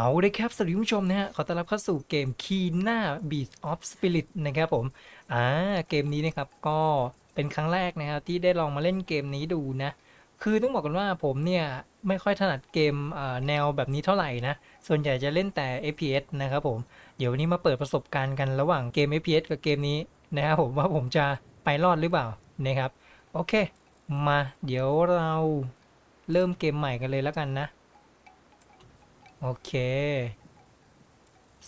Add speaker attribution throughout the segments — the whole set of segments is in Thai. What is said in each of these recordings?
Speaker 1: เอาได้ครับสวัสดีคุณผู้ชมนะฮะ ขอต้อนรับเข้าสู่เกม Kina Beat of Spirit นะครับผมอ่าเกมนี้นะครับก็เป็นครั้งแรกนะครับที่ได้ลองมาเล่นเกมนี้ดูนะ คือต้องบอกกันว่าผมเนี่ย ไม่ค่อยถนัดเกมแนวแบบนี้เท่าไหร่นะ ส่วนใหญ่จะเล่นแต่ FPS นะครับผม เดี๋ยววันนี้มาเปิดประสบการณ์กันระหว่างเกม FPS กับเกมนี้นะครับผมว่าผมจะไปรอดหรือเปล่านะครับ โอเค มาเดี๋ยวเราเริ่มเกมใหม่กันเลยแล้วกันนะ โอเค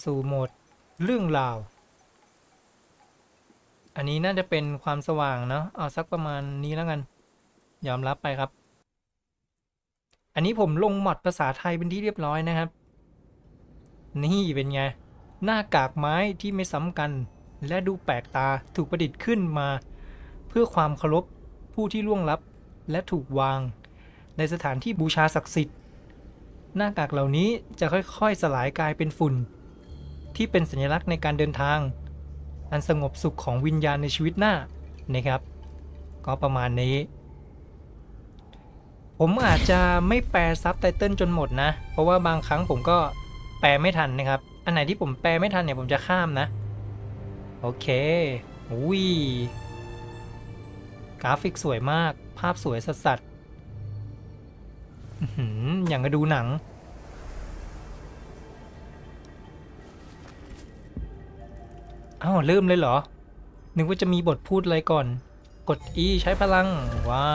Speaker 1: สู่โหมดเรื่องราว อันนี้น่าจะเป็นความสว่างเนาะ เอาสักประมาณนี้แล้วกัน ยอมรับไปครับ อันนี้ผมลงหมดภาษาไทยเป็นที่เรียบร้อยนะครับ นี่เป็นไง หน้ากากไม้ที่ไม่ซ้ำกัน และดูแปลกตาถูกประดิษฐ์ขึ้นมา เพื่อความเคารพผู้ที่ล่วงลับและถูกวาง ในสถานที่บูชาศักดิ์สิทธิ์ หน้ากากเหล่านี้จะค่อยๆสลายกลายเป็นฝุ่น ที่เป็นสัญลักษณ์ในการเดินทาง อันสงบสุขของวิญญาณในชีวิตหน้านะครับ ก็ประมาณนี้ ผมอาจจะไม่แปลซับไตเติลจนหมดนะ เพราะว่าบางครั้งผมก็แปลไม่ทันนะครับ อันไหนที่ผมแปลไม่ทันเนี่ยผมจะข้ามนะ โอเคอุ้ยกราฟิกสวยมาก ภาพสวยสัสสัสๆ อย่างกับดูหนัง อ้าว เริ่มเลยเหรอ นึกว่าจะมีบทพูดอะไรก่อน กด E ใช้พลัง ว้า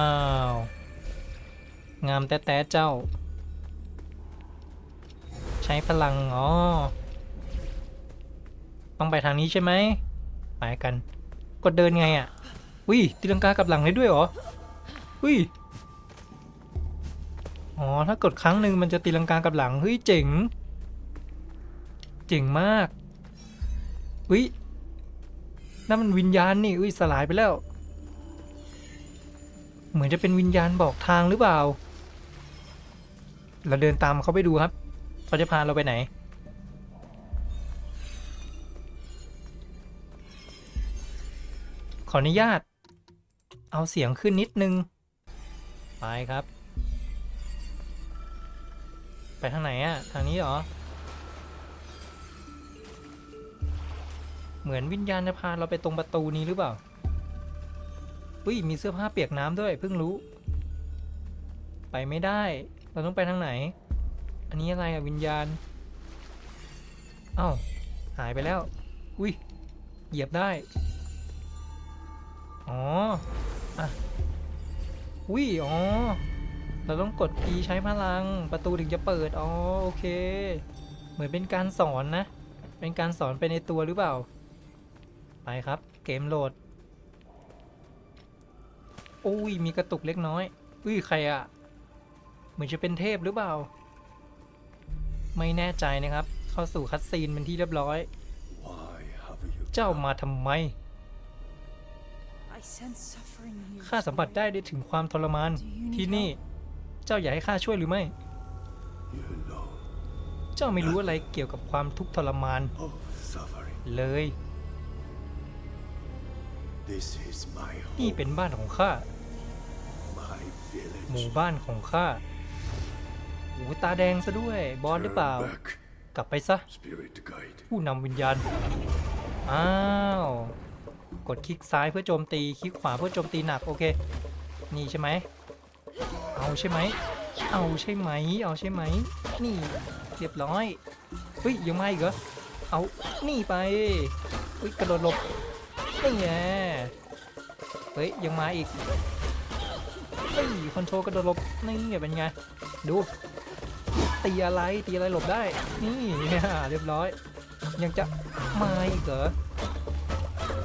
Speaker 1: ว งามแต่แต่เจ้า ใช้พลัง อ๋อ ต้องไปทางนี้ใช่ไหม ไปกัน กดเดินไงอะวิตีลังกากับหลังได้ด้วยเหรอวิ อ๋อ ถ้ากดครั้งหนึ่งมันจะตีลังกากับหลัง เฮ้ย เจ๋ง เจ๋งมากวินั่นมันวิญญาณนี่อุ้ยสลายไปแล้ว เหมือนจะเป็นวิญญาณบอกทางหรือเปล่า เราเดินตามเขาไปดูครับเขาจะพาเราไปไหน ขออนุญาต เอาเสียงขึ้นนิดนึง ไปครับ ไปทางไหนอะทางนี้เหรอ เหมือนวิญญาณจะพาเราไปตรงประตูนี้หรือเปล่าอุ้ยมีเสื้อผ้าเปียกน้ำด้วยเพิ่งรู้ ไปไม่ได้ เราต้องไปทางไหน อันนี้อะไรอะวิญญาณเอ้าหายไปแล้ว อุ้ยเหยียบได้ อ๋อ อะ อุ้ย อ๋อ เราต้องกด E ใช้พลังประตูถึงจะเปิด อ๋อ โอเค เหมือนเป็นการสอนนะ เป็นการสอนไปในตัวหรือเปล่า ไปครับ เกมโหลด อุ้ย มีกระตุกเล็กน้อย อุ้ย ใครอะเหมือนจะเป็นเทพหรือเปล่า ไม่แน่ใจนะครับ เข้าสู่คัดซีนเป็นที่เรียบร้อย
Speaker 2: Why have you
Speaker 1: เจ้ามาทำไม
Speaker 3: I sense suffering here.
Speaker 1: ข้าสัมผัสได้ได้ถึงความทรมานที่นี่ เจ้าอยากให้ข้าช่วยหรือไม่
Speaker 2: you know
Speaker 1: เจ้าไม่รู้อะไรเกี่ยวกับความทุกข์ทรมาน
Speaker 2: of suffering?
Speaker 1: เลย
Speaker 2: This is my
Speaker 1: นี่
Speaker 2: home,
Speaker 1: เป็นบ้านของข้า
Speaker 2: my
Speaker 1: หมู่
Speaker 2: village.
Speaker 1: บ้านของข้าโอ้ตาแดงซะด้วย บอสหรือเปล่า
Speaker 2: Turn back,
Speaker 1: กลับไปซะ
Speaker 2: spirit guide.
Speaker 1: ผู้นำวิญญาณ อ้าว กดคลิกซ้ายเพื่อโจมตี คลิกขวาเพื่อโจมตีหนัก โอเค นี่ใช่ไหม เอาใช่ไหม เอาใช่ไหม เอาใช่ไหม นี่เรียบร้อยเฮ้ยยังไม่อีกเหรอ เอา นี่ไปเฮ้ยกระโดดหลบนี่แงเฮ้ยยังมาอีกเฮ้ยคอนโทรลกระโดดหลบนี่เป็นไง ดูตีอะไรตีอะไรหลบได้ นี่เรียบร้อย ยังจะมาอีกเหรอ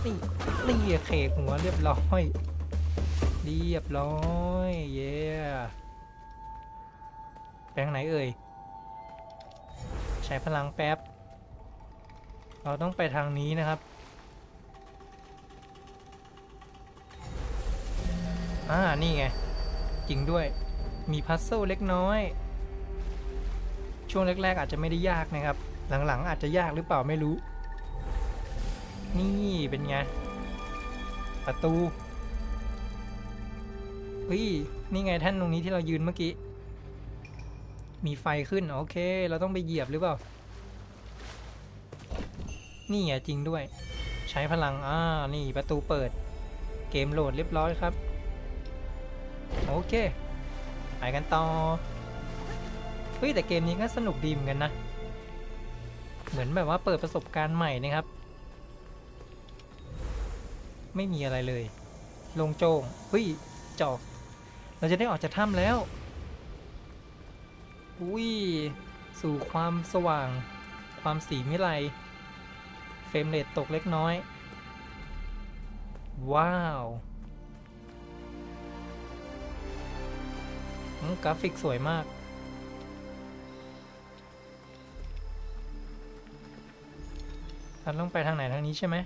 Speaker 1: นี่นี่เขกหัวเรียบร้อย เรียบร้อยเย้ไปทางไหนเอ่ย ใช้พลังแป๊บ เราต้องไปทางนี้นะครับอ่านี่ไง จริงด้วยมีพัซเซิลเล็กน้อย ช่วงแรก ๆ อาจจะไม่ได้ยากนะครับ หลัง ๆ อาจจะยากหรือเปล่าไม่รู้ นี่เป็นไง ประตู เฮ้ย นี่ไงแท่นตรงนี้ที่เรายืนเมื่อกี้ มีไฟขึ้น โอเค เราต้องไปเหยียบหรือเปล่า นี่ไงจริงด้วย ใช้พลัง อ่า นี่ประตูเปิด เกมโหลดเรียบร้อยครับ โอเค ไปกันต่อ เฮ้ย แต่เกมนี้ก็สนุกดีเหมือนกันนะ เหมือนแบบว่าเปิดประสบการณ์ใหม่นะครับ ไม่มีอะไรเลย ลงโจงเฮ้ยจอก เราจะได้ออกจากถ้ำแล้วอุ้ยสู่ความสว่าง ความสีมิไลเฟรมเรทตกเล็กน้อย ว้าวกราฟิกสวยมาก เราต้องไปทางไหนทางนี้ใช่ไหม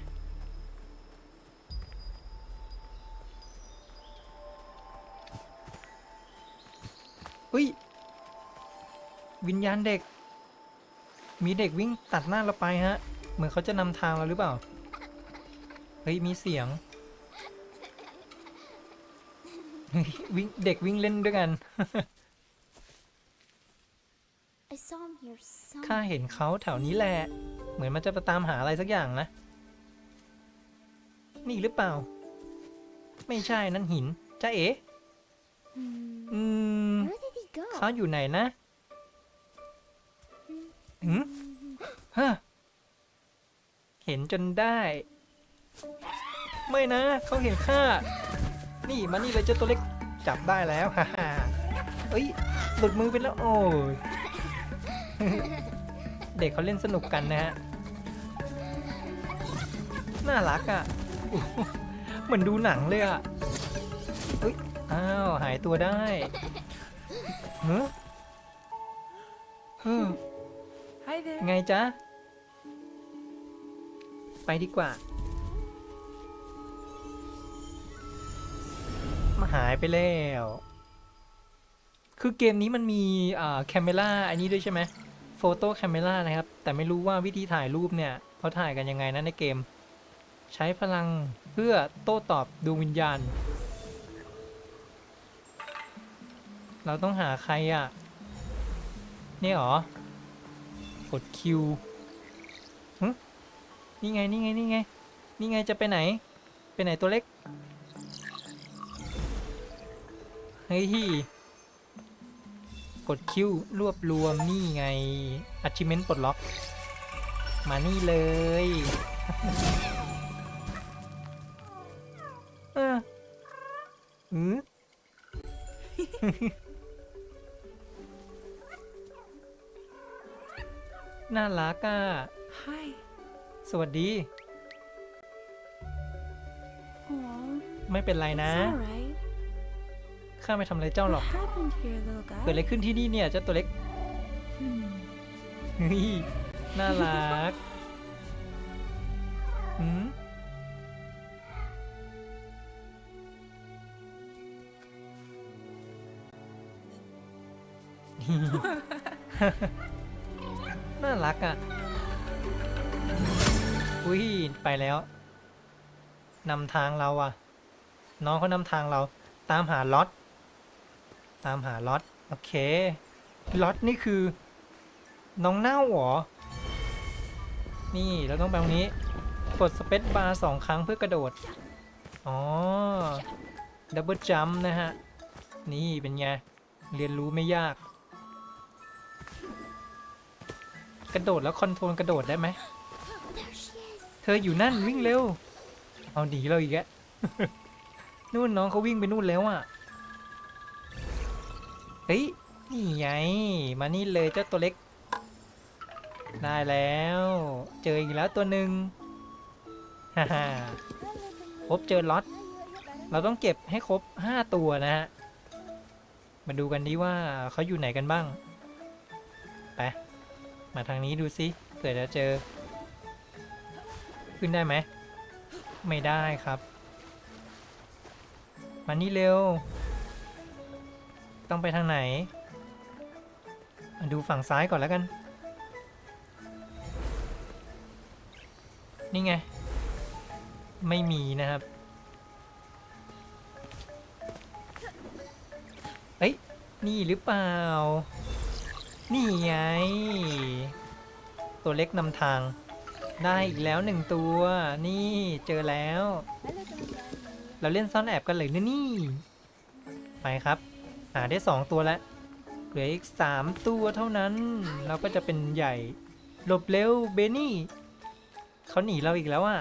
Speaker 1: วิญญาณเด็ก มีเด็กวิ่งตัดหน้าเราไปฮะ เหมือนเขาจะนำทางเราหรือเปล่า เฮ้ย มีเสียงเฮ้ยวิ่งเด็กวิ่งเล่นด้วยกัน
Speaker 4: I saw him here
Speaker 1: ข้า
Speaker 4: somewhere.
Speaker 1: เห็นเขาแถวนี้แหละ เหมือนมันจะไปตามหาอะไรสักอย่างนะ นี่หรือเปล่า ไม่ใช่นั่นหินจ้าเอ๋
Speaker 4: Hmm.
Speaker 1: อืม
Speaker 4: Where did he go?
Speaker 1: เขาอยู่ไหนนะ หืมฮะเห็นจนได้ ไม่นะ เขาเห็นข้า นี่มานี่เลยเจ้าตัวเล็กจับได้แล้วฮ่าเอ้ย หลุดมือไปแล้ว โอ้ย เด็กเขาเล่นสนุกกันนะฮะ น่ารักอะ่ะ เหมือนดูหนังเลยอะ่ะเอ้ย อ้าว หายตัวได้เฮ้อ ไงจ๊ะ ไปดีกว่า มาหายไปแล้ว คือเกมนี้มันมีอ่าแคมเมล่าอันนี้ด้วยใช่ไหมโฟโต้แคมเมล่านะครับ แต่ไม่รู้ว่าวิธีถ่ายรูปเนี่ยเขาถ่ายกันยังไงนะในเกม ใช้พลังเพื่อโต้ตอบดวงวิญญาณ เราต้องหาใครอะ นี่หรอ ดคิวหึนี่ไง นี่ไง นี่ไง นี่ไงจะไปไหน ไปไหนตัวเล็ก เฮ้ย กดคิวรวบรวมนี่ไง achievement ปลดล็อก มานี่เลย เอออือ น่ารักอะ
Speaker 3: Hi.
Speaker 1: สวัสดี
Speaker 4: Aw,
Speaker 1: ไม่เป็นไร
Speaker 4: it's
Speaker 1: นะ
Speaker 4: alright.
Speaker 1: ข้าไม่ทำอะไรเจ้าหรอก
Speaker 4: What happened here, little
Speaker 1: เกิดอะไร
Speaker 4: guy?
Speaker 1: ขึ้นที่นี่เนี่ยเจ้าตัวเล็ก
Speaker 4: Hmm.
Speaker 1: เฮ้ยน่ารักหืมน่า รักอะ อุ้ยไปแล้วนำทางเราอะ น้องเขานำทางเรา ตามหาล็อต ตามหาล็อต โอเค ล็อตนี่คือ น้องเน่าหรอ นี่เราต้องไปตรงนี้ กดสเปซบาร์สองครั้งเพื่อกระโดด อ๋อ ดับเบิลจัมนะฮะ นี่เป็นไง เรียนรู้ไม่ยาก กระโดดแล้วคอนโทรลกระโดดได้ไหม เธออยู่นั่นวิ่งเร็ว เอาหนีเราอีกแกนู่นน้องเขาวิ่งไปนู่นแล้วอะ เฮ้ย นี่ไง มานี่เลยเจ้าตัวเล็ก ได้แล้ว เจออีกแล้วตัวหนึ่งฮ่าฮ่าพบเจอล็อต เราต้องเก็บให้ครบ5ตัวนะฮะ มาดูกันดีว่าเขาอยู่ไหนกันบ้าง มาทางนี้ดูสิเกิดจะเจอ ขึ้นได้ไหม ไม่ได้ครับ มานี่เร็ว ต้องไปทางไหนมาดูฝั่งซ้ายก่อนแล้วกัน นี่ไง ไม่มีนะครับเอ้ยนี่หรือเปล่า นี่ไง ตัวเล็กนำทาง ได้อีกแล้วหนึ่งตัว นี่เจอแล้ว เราเล่นซ่อนแอบกันเลยนะนี่ ไปครับ หาได้สองตัวแล้ว เหลืออีกสามตัวเท่านั้น เราก็จะเป็นใหญ่ หลบเร็วเบนี่ เขาหนีเราอีกแล้วอะ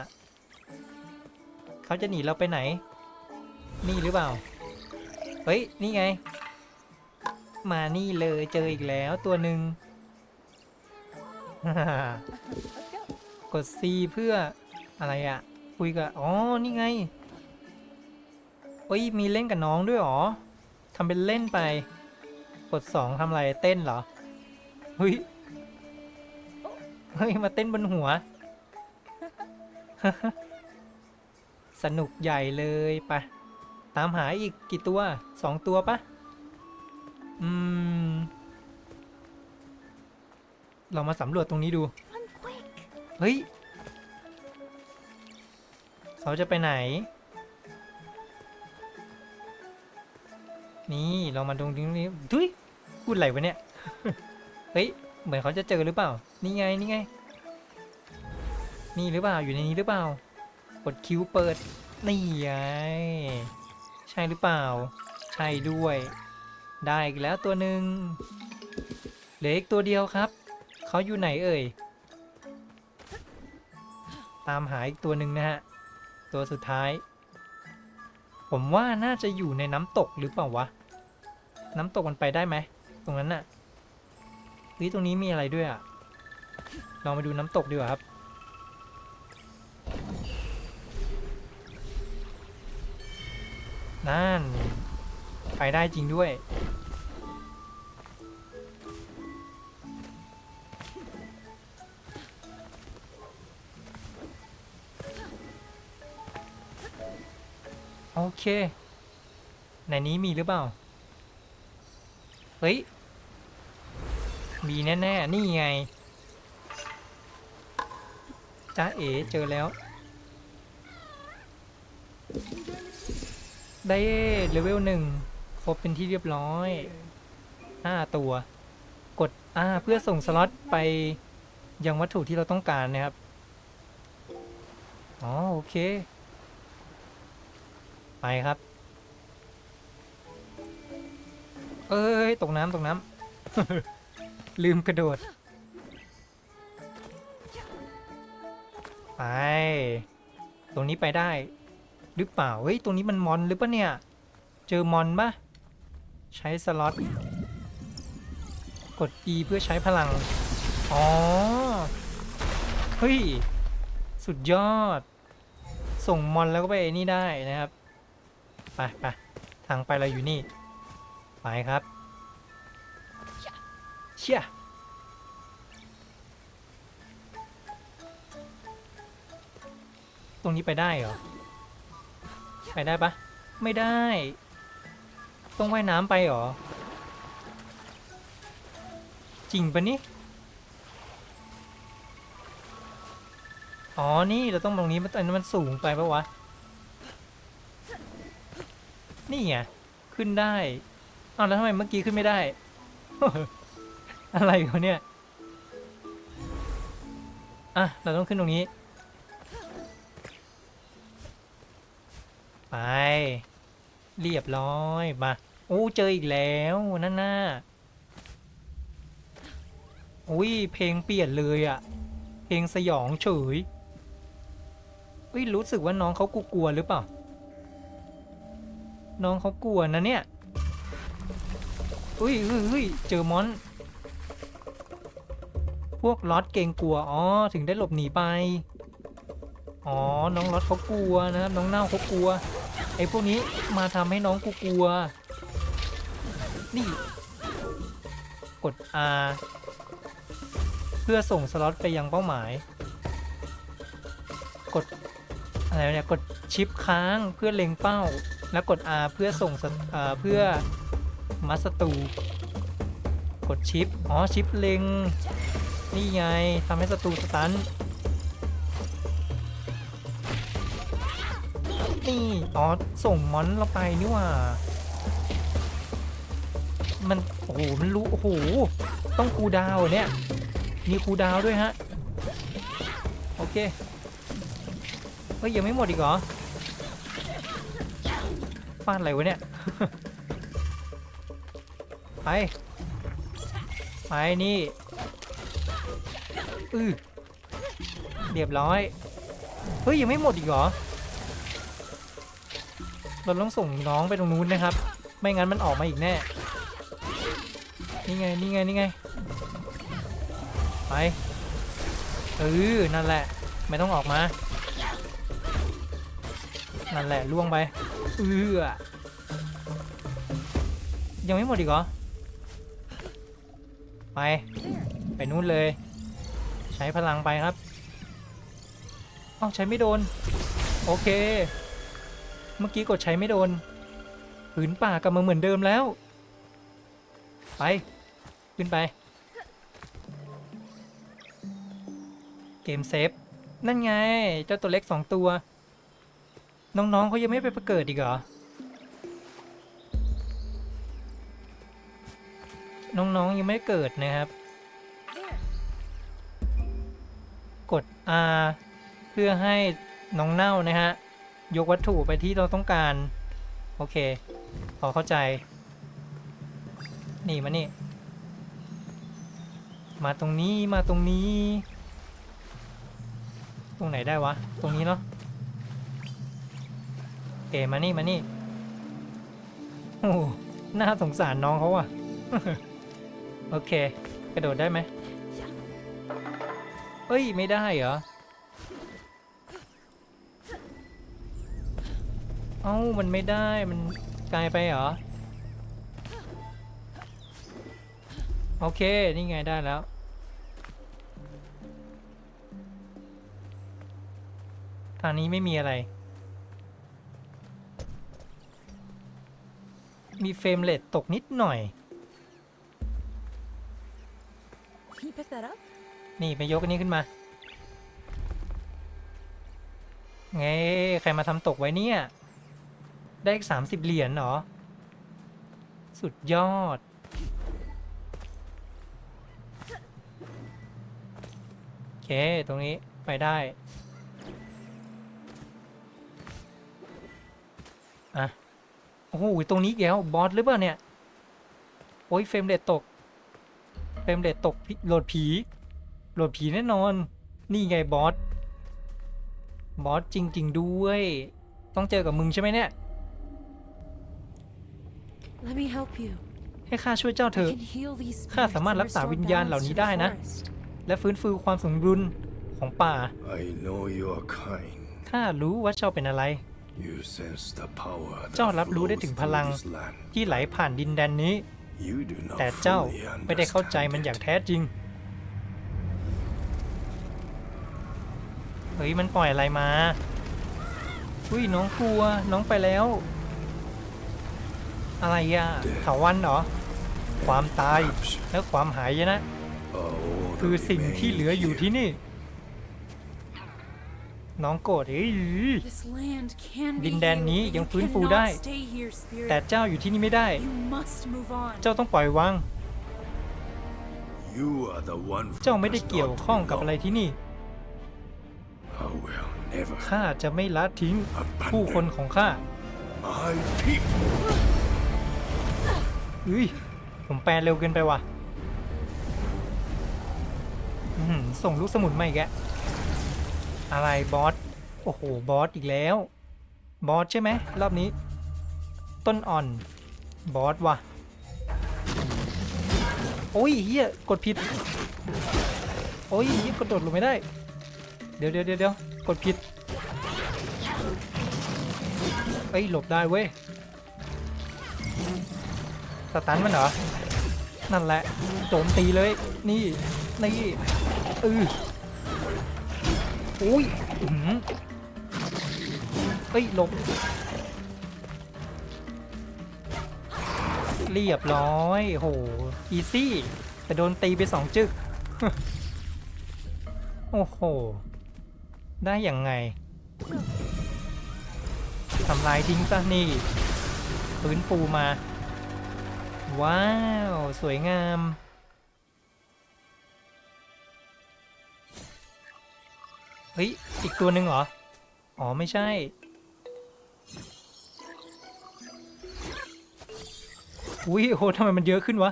Speaker 1: เขาจะหนีเราไปไหน นี่หรือเปล่า เฮ้ย นี่ไง มานี่เลยเจออีกแล้วตัวหนึ่งกด C เพื่ออะไรอะคุยกับ อ๋อ นี่ไงเฮ้ย มีเล่นกับน้องด้วยหรอทำเป็นเล่นไป กด 2ทำอะไร เต้นเหรอเฮ้ยเฮ้ย มาเต้นบนหัว สนุกใหญ่เลยไปตามหาอีกกี่ตัวสองตัวปะ อืม เรามาสำรวจตรงนี้ดู
Speaker 4: Run quick.
Speaker 1: เฮ้ยเขาจะไปไหน นี่เรามาตรงนี้ดุยพูดอะไรวะเนี่ย เฮ้ย เหมือนเขาจะเจอหรือเปล่า นี่ไง นี่ไง นี่หรือเปล่า อยู่ในนี้หรือเปล่า กดคิวเปิด นี่ไง ใช่หรือเปล่า ใช่ด้วย ได้อีกแล้วตัวหนึ่งเหลืออีกตัวเดียวครับ เขาอยู่ไหนเอ่ย ตามหาอีกตัวหนึ่งนะฮะ ตัวสุดท้าย ผมว่าน่าจะอยู่ในน้ำตกหรือเปล่าวะ น้ำตกมันไปได้ไหม ตรงนั้นน่ะเฮ้ยตรงนี้มีอะไรด้วยอะลองไปดูน้ำตกดีกว่าครับ นั่น ไปได้จริงด้วย เค ในนี้มีหรือเปล่า เฮ้ย มีแน่ ๆ นี่ไงจ้าเอ๋เจอแล้ว ได้เลเวลหนึ่งครบเป็นที่เรียบร้อยห้าตัว กดอ่าเพื่อส่งสล็อตไปยังวัตถุที่เราต้องการนะครับ อ๋อ โอเค ไปครับ เอ้ยตกน้ำตกน้ำ ลืมกระโดด ไป ตรงนี้ไปได้ หรือเปล่า เฮ้ย ตรงนี้มันมอนหรือปะเนี่ย เจอมอนปะใช้สล็อต กด E เพื่อใช้พลัง อ๋อ เฮ้ย สุดยอด ส่งมอนแล้วก็ไปไอ้นี่ได้นะครับ ไปไปทางไปเราอยู่นี่ ไปครับ เชี่ยตรงนี้ไปได้เหรอ ไปได้ปะไม่ได้ ต้องว่ายน้ำไปเหรอ จริงปะนี่ อ๋อ นี่เราต้องตรงนี้มันอันนั้นมันสูงไปปะวะ นี่ไงขึ้นได้อ้าวแล้วทำไมเมื่อกี้ขึ้นไม่ได้ อะไรเขาเนี่ยอะเราต้องขึ้นตรงนี้ ไป เรียบร้อยมาโอ้เจออีกแล้วนั่นน่ะอุ้ยเพลงเปลี่ยนเลยอะเพลงสยองเฉยอุ้ยรู้สึกว่าน้องเขากลัวๆหรือเปล่า น้องเขากลัวนะเนี่ยอุ้ยเฮ้ยเฮ้ยเจอมอน พวกล็อตเกรงกลัว อ๋อ ถึงได้หลบหนีไป อ๋อ น้องล็อตเขากลัวนะครับ น้องเน่าเขากลัว ไอ้พวกนี้มาทำให้น้องกูกลัว นี่ กด R เพื่อส่งสล็อตไปยังเป้าหมาย กด อะไรวะเนี่ย กด ชิปค้างเพื่อเล็งเป้า แล้วกด R เพื่อส่งเพื่อมัดศัตรูกดชิป อ๋อ ชิปเล็ง นี่ไงทำให้ศัตรูสตันนี่ อ๋อ ส่งมอนเราไปนี่ว่า มัน โอ้โห มันรู้ โอ้โห ต้องคูดาวเนี่ย มีคูดาวด้วยฮะ โอเค เฮ้ย ยังไม่หมดอีกเหรอ ฟาดอะไรวะเนี่ย ไป ไปนี่ อือเรียบร้อย เฮ้ย ยังไม่หมดอีกเหรอ เราต้องส่งน้องไปตรงนู้นนะครับ ไม่งั้นมันออกมาอีกแน่ นี่ไง นี่ไง นี่ไง ไป เออ นั่นแหละ ไม่ต้องออกมา นั่นแหละล่วงไป เออยังไม่หมดอีกเหรอ ไป ไปนู่นเลย ใช้พลังไปครับอ้าใช้ไม่โดน โอเค เมื่อกี้กดใช้ไม่โดน ผืนป่ากลับมาเหมือนเดิมแล้ว ไป ขึ้นไป เกมเซฟ นั่นไง เจ้าตัวเล็กสองตัว น้องๆเขายังไม่ไปประเกิดอีกเหรอ น้องๆยังไม่เกิดนะครับ กด R เพื่อให้น้องเน่านะฮะ ยกวัตถุไปที่เราต้องการ โอเค พอเข้าใจ นี่มานี่ มาตรงนี้มาตรงนี้ ตรงไหนได้วะ ตรงนี้เนาะ เคมานี่มานี่โอ้น่าสงสารน้องเขาอะโอเค กระโดดได้ไหมเอ้ย ไม่ได้เหรอ เอ้า มันไม่ได้ มันไกลไปเหรอ โอเค นี่ไงได้แล้ว ทางนี้ไม่มีอะไร มีเฟรมเรทตกนิดหน่อย
Speaker 3: Can you pick that up?
Speaker 1: นี่ไปยกอันนี้ขึ้นมา ไง ใครมาทำตกไว้เนี่ย ได้อีกสามสิบเหรียญเหรอ สุดยอด โอเค ตรงนี้ไปได้อะ โอ้โหตรงนี้อีกแล้วบอสหรือเปล่าเนี่ย โอ้ยเฟรมเรทตก เฟรมเรทตกพิโหลดผี โหลดผีแน่นอน นี่ไงบอส บอสจริง ๆ ด้วย ต้องเจอกับมึงใช่ไหมเนี่ย
Speaker 3: Let me help you.
Speaker 1: ให้ข้าช่วยเจ้าเถ
Speaker 3: I
Speaker 1: อะ
Speaker 3: can heal these
Speaker 1: ข้า
Speaker 3: spirits
Speaker 1: สามารถ
Speaker 3: and
Speaker 1: รักษา
Speaker 3: restore
Speaker 1: วิญญาณเหล่า
Speaker 3: balance
Speaker 1: นี้
Speaker 3: to
Speaker 1: ได้
Speaker 3: the
Speaker 1: นะ
Speaker 3: forest.
Speaker 1: และฟื้นฟูความสมดุลของป่า
Speaker 2: I know you are kind.
Speaker 1: ข้ารู้ว่าเจ้าเป็นอะไร
Speaker 2: You sense the power that
Speaker 1: เจ้ารับรู้ได้ถึง
Speaker 2: flows
Speaker 1: พลัง
Speaker 2: through this land.
Speaker 1: ที่ไหลผ่านดินแดนนี้
Speaker 2: You do not
Speaker 1: แต่เจ้า
Speaker 2: fully
Speaker 1: ไม่ได้เข้าใจ
Speaker 2: understand
Speaker 1: มันอย่าง
Speaker 2: it.
Speaker 1: แท้จริง เฮ้ยมันปล่อยอะไรมา อุ้ยน้องกลัวน้องไปแล้ว อะไรอะเถาวันเหรอ ความตายและความหายนะ
Speaker 2: All
Speaker 1: คือ
Speaker 2: that
Speaker 1: สิ่งที่เหลืออยู่
Speaker 2: remains
Speaker 1: ที่นี่ น้องโกรธเอ้ย
Speaker 3: This land can
Speaker 1: ดิ
Speaker 3: be
Speaker 1: นแดน
Speaker 3: healed,
Speaker 1: นี้
Speaker 3: but
Speaker 1: ยัง
Speaker 3: you
Speaker 1: ฟื้นฟู
Speaker 3: cannot
Speaker 1: ได้
Speaker 3: stay here, spirit.
Speaker 1: แต่เจ้าอยู่ที่นี่ไม่ได้
Speaker 3: You must move on.
Speaker 1: เจ้าต้องปล่อยวาง
Speaker 2: You are the one who
Speaker 1: เจ้าไม่ได้
Speaker 2: does
Speaker 1: เกี่ยว
Speaker 2: not
Speaker 1: ข้องกับอะไร
Speaker 2: belong.
Speaker 1: ที่นี่
Speaker 2: I will never
Speaker 1: ข้าจะไม่ละทิ้ง
Speaker 2: abandon
Speaker 1: ผู้คนของข้า
Speaker 2: my people.
Speaker 1: เฮ้ย ผมแปลเร็วเกินไปว่ะอื้อหือส่งลูกสมุนมาอีกแก อะไรบอส โอ้โห บอสอีกแล้ว บอสใช่ไหมรอบนี้ ต้นอ่อน บอสว่ะ โอ้ยเฮียกดผิด โอ้ยเฮียกดโดดลงไม่ได้เดี๋ยวเดี๋ยวเดี๋ยวเดี๋ยวกดผิดเอ้ยหลบได้เว้ยสตันมันเหรอ นั่นแหละโจมตีเลย นี่ นี่เออ อุ้ยอื้อหือเฮ้ยลบเรียบร้อยโหอีซี่ แต่โดนตีไปสองจึก โอ้โห ได้อย่างไงทำลายทิ้งซะนี่ฟื้นฟูมา ว้าว สวยงาม เฮ้ย อีกตัวหนึ่งเหรอ อ๋อ ไม่ใช่ อุ้ยโหทำไมมันเยอะขึ้นวะ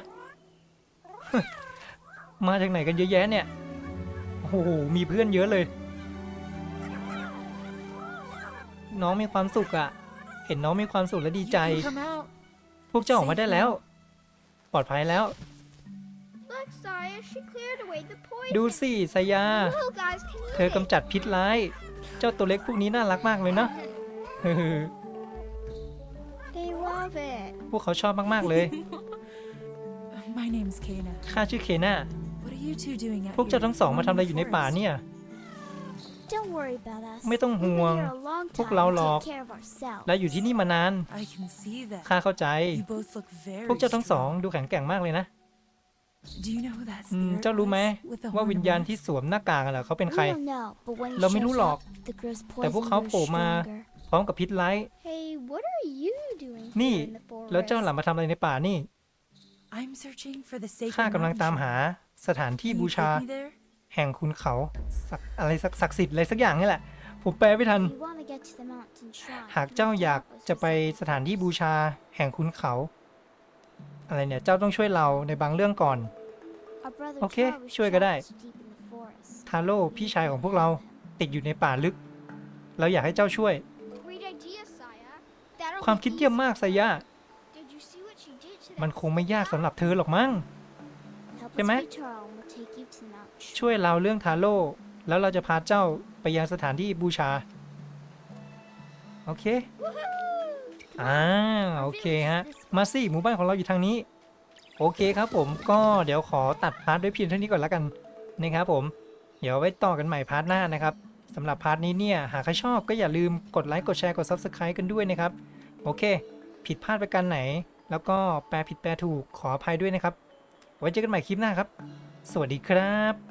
Speaker 1: มาจากไหนกันเยอะแยะเนี่ย โอ้โห มีเพื่อนเยอะเลย น้องมีความสุขอะเห็นน้องมีความสุขและดี
Speaker 3: You
Speaker 1: ใจ
Speaker 3: can come out.
Speaker 1: พวกเจ้าออกมาได้แล้ว ปลอดภัยแล้ว ดูสิสายา
Speaker 4: Little guys can eat
Speaker 1: เธอกำจัดพิษร้าย เจ้าตัวเล็กพวกนี้น่ารักมากเลยเนาะ
Speaker 4: it. They love it.
Speaker 1: พวกเขาชอบมาก ๆ เลย
Speaker 3: My name's Kana.
Speaker 1: ข้าชื่อเคน่า
Speaker 3: What are you two doing out
Speaker 1: พวกเจ้า
Speaker 3: here
Speaker 1: ทั้งสองมาทำอะไรอยู่ในป่า
Speaker 3: forest?
Speaker 1: เนี่ย
Speaker 4: Don't worry about us.
Speaker 1: ไม่ต้อง
Speaker 4: We've
Speaker 1: ห่วง
Speaker 4: been here a long
Speaker 1: พวก
Speaker 4: time
Speaker 1: เรา
Speaker 4: to
Speaker 1: หรอก
Speaker 4: take care of ourselves.
Speaker 1: และอยู่ที่นี่มานาน
Speaker 3: I can see that.
Speaker 1: ข้าเข้าใจ
Speaker 3: You both look very
Speaker 1: พวกเจ้าทั้งสอง
Speaker 3: strong.
Speaker 1: ดูแข็งแกร่งมากเลยนะ
Speaker 3: Do you know who that
Speaker 1: อืม
Speaker 3: spirit
Speaker 1: เจ้ารู้ไหม
Speaker 3: was with the
Speaker 1: ว่า
Speaker 3: horn
Speaker 1: วิญ
Speaker 3: of
Speaker 1: ญาณ
Speaker 3: life?
Speaker 1: ที่สวมหน้ากากอะเขาเป็นใคร
Speaker 4: We don't know, but when he
Speaker 1: เราไม่รู้
Speaker 4: shows
Speaker 1: หรอก
Speaker 4: up, the girl's
Speaker 1: แต่พวก
Speaker 4: poison
Speaker 1: เขา
Speaker 4: grows
Speaker 1: โผล่มา
Speaker 4: stronger.
Speaker 1: พร้อมกับพิษร้าย
Speaker 4: Hey, what are you doing
Speaker 1: นี่
Speaker 4: here in the forest?
Speaker 1: แล้วเจ้าหล่ะมาทำอะไรในป่านี่
Speaker 3: I'm searching for the sacred
Speaker 1: ข้ากำลัง
Speaker 3: mountain
Speaker 1: ตาม
Speaker 3: shrine.
Speaker 1: หาสถานที่
Speaker 3: Can you
Speaker 1: บูชา
Speaker 3: take me there?
Speaker 1: แห่งคุณเขาศักอะไรสักศักดิ์สิทธิ์อะไรสักอย่างนี่แหละ ผมแปลไม่ทัน
Speaker 4: If you want to get to the mountain shrine,
Speaker 1: หาก
Speaker 4: you
Speaker 1: เจ้า
Speaker 4: need to
Speaker 1: อยาก
Speaker 4: help us
Speaker 1: จะ
Speaker 4: with
Speaker 1: ไป
Speaker 4: something.
Speaker 1: สถานที่บูชาแห่งคุณเขา อะไรเนี่ย เจ้าต้องช่วยเราในบางเรื่องก่อน
Speaker 4: Our brother
Speaker 1: โอเค
Speaker 4: Taro was
Speaker 1: ช่วยก็ได้
Speaker 4: trapped deep in the forest.
Speaker 1: ทาโร่พี่ชายของพวกเราติดอยู่ในป่าลึก เราอยากให้เจ้าช่วย
Speaker 4: Great idea, Saya. That'll
Speaker 1: ความ
Speaker 4: be
Speaker 1: คิดเยี่ยม
Speaker 4: easy.
Speaker 1: มากไซย่า
Speaker 4: Did you see what she did to that
Speaker 1: มันคงไม่ยาก
Speaker 4: poison
Speaker 1: สำหรับเธอหรอกมั้ง
Speaker 4: Help us
Speaker 1: ใช่ไหม
Speaker 4: meet Taro and we'll take you to the mountain shrine.
Speaker 1: ช่วยเราเรื่องทาโร่แล้วเราจะพาเจ้าไปยังสถานที่บูชา โอเค อ่าโอเคฮะ มาสิหมู่บ้านของเราอยู่ทางนี้ โอเคครับผมก็เดี๋ยวขอตัดพาร์ทด้วยเพียงเท่านี้ก่อนแล้วกันนะครับผม เดี๋ยวไว้ต่อกันใหม่พาร์ทหน้านะครับสำหรับพาร์ทนี้เนี่ยหากใครชอบก็อย่าลืมกดไลค์กดแชร์กด Subscribe กันด้วยนะครับ โอเค ผิดพลาดไปกันไหน แล้วก็แปลผิดแปลถูกขออภัยด้วยนะครับ ไว้เจอกันใหม่คลิปหน้าครับ สวัสดีครับ